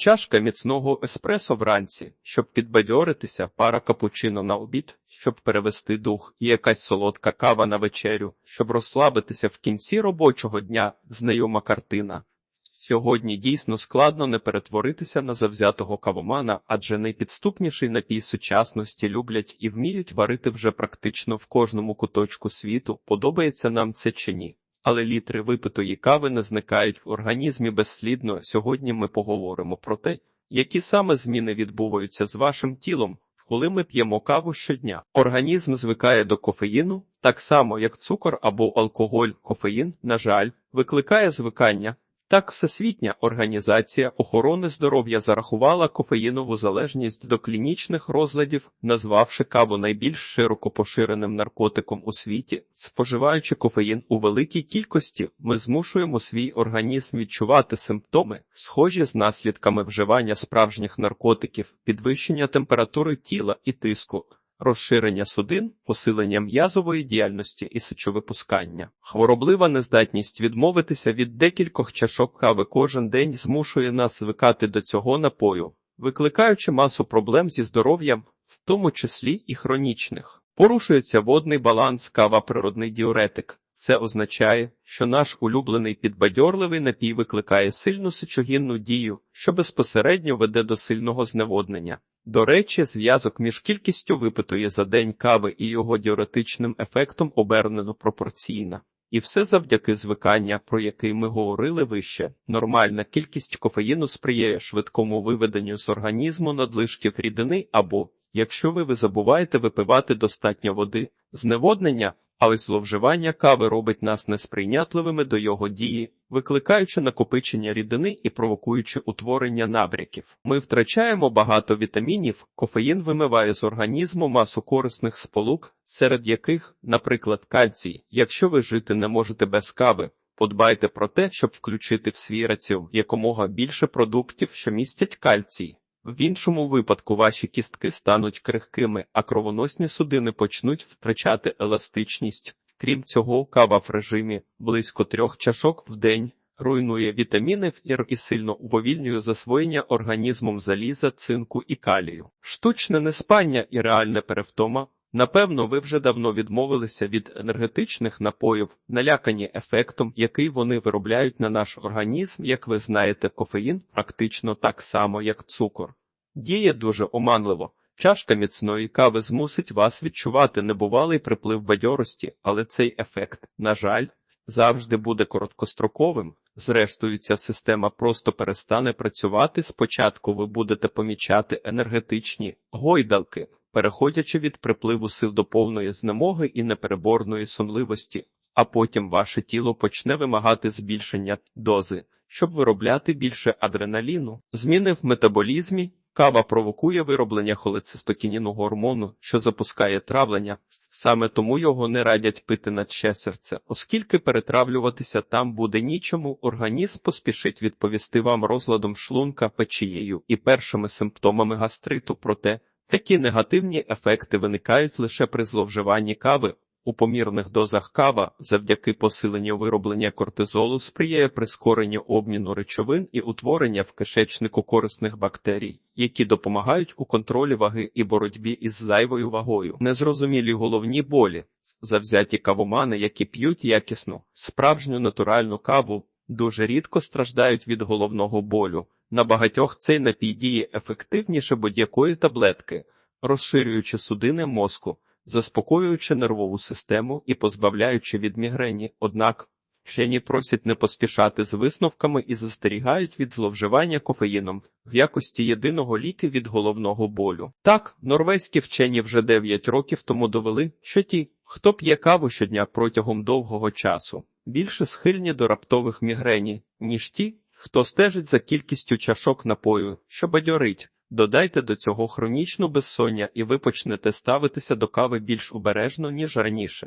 Чашка міцного еспресо вранці, щоб підбадьоритися, пара капучино на обід, щоб перевести дух, і якась солодка кава на вечерю, щоб розслабитися в кінці робочого дня, знайома картина. Сьогодні дійсно складно не перетворитися на завзятого кавомана, адже найпідступніший напій сучасності люблять і вміють варити вже практично в кожному куточку світу, подобається нам це чи ні. Але літри випитої кави не зникають в організмі безслідно. Сьогодні ми поговоримо про те, які саме зміни відбуваються з вашим тілом, коли ми п'ємо каву щодня. Організм звикає до кофеїну, так само як цукор або алкоголь. Кофеїн, на жаль, викликає звикання. Так, Всесвітня організація охорони здоров'я зарахувала кофеїнову залежність до клінічних розладів, назвавши каву найбільш широко поширеним наркотиком у світі. Споживаючи кофеїн у великій кількості, ми змушуємо свій організм відчувати симптоми, схожі з наслідками вживання справжніх наркотиків, підвищення температури тіла і тиску. Розширення судин, посилення м'язової діяльності і сечовипускання. Хвороблива нездатність відмовитися від декількох чашок кави кожен день змушує нас звикати до цього напою, викликаючи масу проблем зі здоров'ям, в тому числі і хронічних. Порушується водний баланс, кава природний діуретик. Це означає, що наш улюблений підбадьорливий напій викликає сильну сечогінну дію, що безпосередньо веде до сильного зневоднення. До речі, зв'язок між кількістю випитої за день кави і його діуретичним ефектом обернено пропорційна. І все завдяки звикання, про який ми говорили вище. Нормальна кількість кофеїну сприяє швидкому виведенню з організму надлишків рідини або, якщо ви, ви забуваєте випивати достатньо води, зневоднення, але зловживання кави робить нас несприйнятливими до його дії, викликаючи накопичення рідини і провокуючи утворення набряків. Ми втрачаємо багато вітамінів, кофеїн вимиває з організму масу корисних сполук, серед яких, наприклад, кальцій. Якщо ви жити не можете без кави, подбайте про те, щоб включити в свій раціон якомога більше продуктів, що містять кальцій. В іншому випадку ваші кістки стануть крихкими, а кровоносні судини почнуть втрачати еластичність. Крім цього, кава в режимі близько трьох чашок в день руйнує вітаміни в ір і сильно уповільнює засвоєння організмом заліза, цинку і калію. Штучне неспання і реальна перевтома. Напевно, ви вже давно відмовилися від енергетичних напоїв, налякані ефектом, який вони виробляють на наш організм, як ви знаєте, кофеїн практично так само, як цукор. Діє дуже оманливо. Чашка міцної кави змусить вас відчувати небувалий приплив бадьорості, але цей ефект, на жаль, завжди буде короткостроковим. Зрештою, ця система просто перестане працювати. Спочатку ви будете помічати енергетичні гойдалки, переходячи від припливу сил до повної знемоги і непереборної сонливості, а потім ваше тіло почне вимагати збільшення дози, щоб виробляти більше адреналіну. Зміни в метаболізмі. Кава провокує вироблення холецистокініну гормону, що запускає травлення. Саме тому його не радять пити на ще серце, оскільки перетравлюватися там буде нічому, організм поспішить відповісти вам розладом шлунка, печією і першими симптомами гастриту. Проте такі негативні ефекти виникають лише при зловживанні кави. У помірних дозах кава завдяки посиленню вироблення кортизолу сприяє прискоренню обміну речовин і утворення в кишечнику корисних бактерій, які допомагають у контролі ваги і боротьбі із зайвою вагою. Незрозумілі головні болі, завзяті кавомани, які п'ють якісну, справжню натуральну каву, дуже рідко страждають від головного болю. На багатьох цей напій діє ефективніше будь-якої таблетки, розширюючи судини мозку заспокоюючи нервову систему і позбавляючи від мігрені, однак вчені просять не поспішати з висновками і застерігають від зловживання кофеїном в якості єдиного ліки від головного болю. Так, норвезькі вчені вже 9 років тому довели, що ті, хто п'є каву щодня протягом довгого часу, більше схильні до раптових мігрені, ніж ті, хто стежить за кількістю чашок напою, що бадьорить. Додайте до цього хронічну безсоння, і ви почнете ставитися до кави більш обережно, ніж раніше.